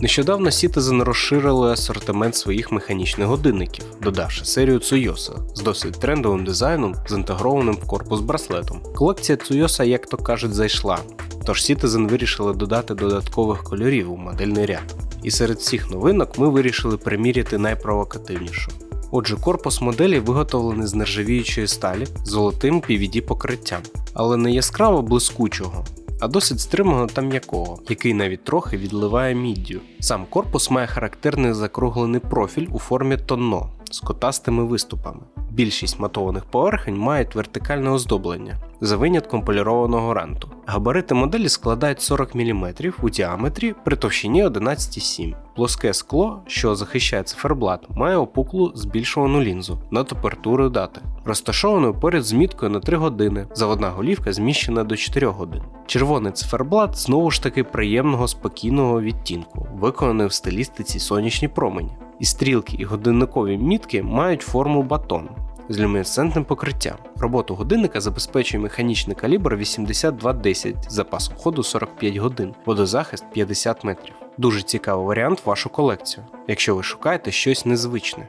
Нещодавно Citizen розширили асортимент своїх механічних годинників, додавши серію Tsuyosa з досить трендовим дизайном з інтегрованим в корпус браслетом. Колекція Tsuyosa, як то кажуть, зайшла. Тож Citizen вирішили додати додаткових кольорів у модельний ряд. І серед всіх новинок ми вирішили приміряти найпровокативнішу. Отже, корпус моделі виготовлений з нержавіючої сталі з золотим PVD покриттям, але не яскраво блискучого, а досить стриманого та м'якого, який навіть трохи відливає міддю. Сам корпус має характерний закруглений профіль у формі тонно з котастими виступами. Більшість матованих поверхень мають вертикальне оздоблення за винятком полірованого ранту. Габарити моделі складають 40 мм у діаметрі при товщині 11,7. Плоске скло, що захищає циферблат, має опуклу збільшувану лінзу над апертурою дати, розташованою поряд з міткою на 3 години. Заводна голівка зміщена до 4 годин. Червоний циферблат знову ж таки приємного спокійного відтінку, виконаний в стилістиці сонячні промені. І стрілки і годинникові мітки мають форму батон з люмінесцентним покриттям. Роботу годинника забезпечує механічний калібр 8210 з запасом ходу 45 годин, водозахист 50 метрів. Дуже цікавий варіант в вашу колекцію, якщо ви шукаєте щось незвичне.